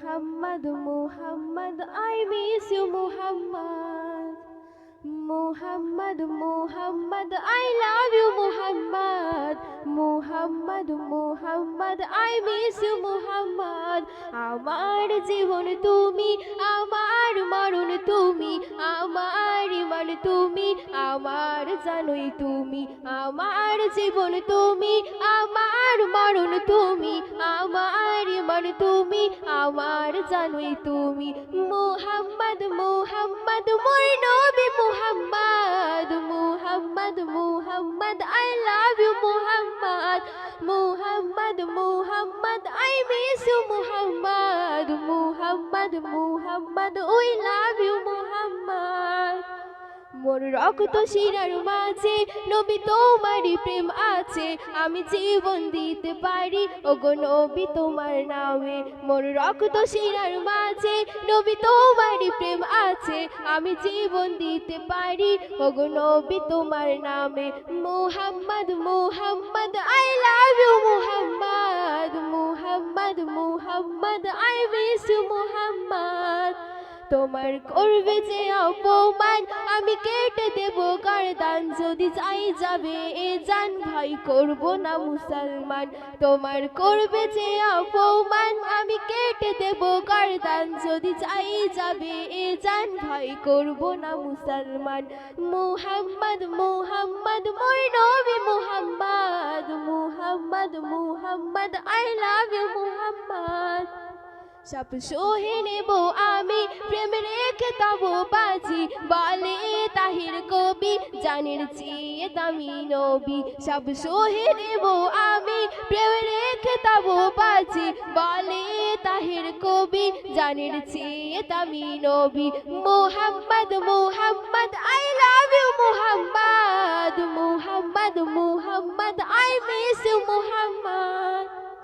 Muhammad, Muhammad, I miss you, Muhammad. Muhammad, Muhammad, I love you, Muhammad. Muhammad, Muhammad, I miss you, Muhammad. আমার জীবন তুমি আমার মরণ তুমি আমার ইমান তুমি আমার জানোই তুমি আমার জীবন তুমি আমার মরণ তুমি তুমি, আমার জানোই তুমি। মুহাম্মদ মুহাম্মদ, মোর নবী Muhammad. Muhammad Muhammad, I love you Muhammad. Muhammad Muhammad, I miss you Muhammad. Muhammad Muhammad we love মোর রক্ত শিরার মাঝে, নবী তোমারই প্রেম আছে, আমি জীবন দিতে পারি। ওগো নবী তোমার নামে মোর রক্ত শিরার মাঝে, নবী তোমারই প্রেম আছে, আমি জীবন দিতে পারি। ওগো নবী তোমার নামে Muhammad Muhammad, I love you Muhammad Muhammad Muhammad, I miss you Muhammad. তোমার করবে যে অপমান, আমি কেটে দেব গর্দান। যদি চাই যাবে এ জান ভাই করব না মুসলমান। তোমার করবে যে অপমান, আমি কেটে দেব গর্দান। যদি চাই যাবে এ জান ভাই করব না মুসলমান। মুহাম্মদ মুহাম্মদ, মোর নবী Muhammad. Muhammad Muhammad, I love you Muhammad. সব সহে নেব আমি রেখে তব বাজি। বলে তাহির কবি, জানের চেয়ে দামি নবী। সব সহে নেব আমি, প্রেম রেখে তব বাজি। বলে তাহির কবি, জানের চেয়ে দামি নবী। Mohammad Mohammad, I love you Mohammad. Mohammad Mohammad, I miss Mohammad.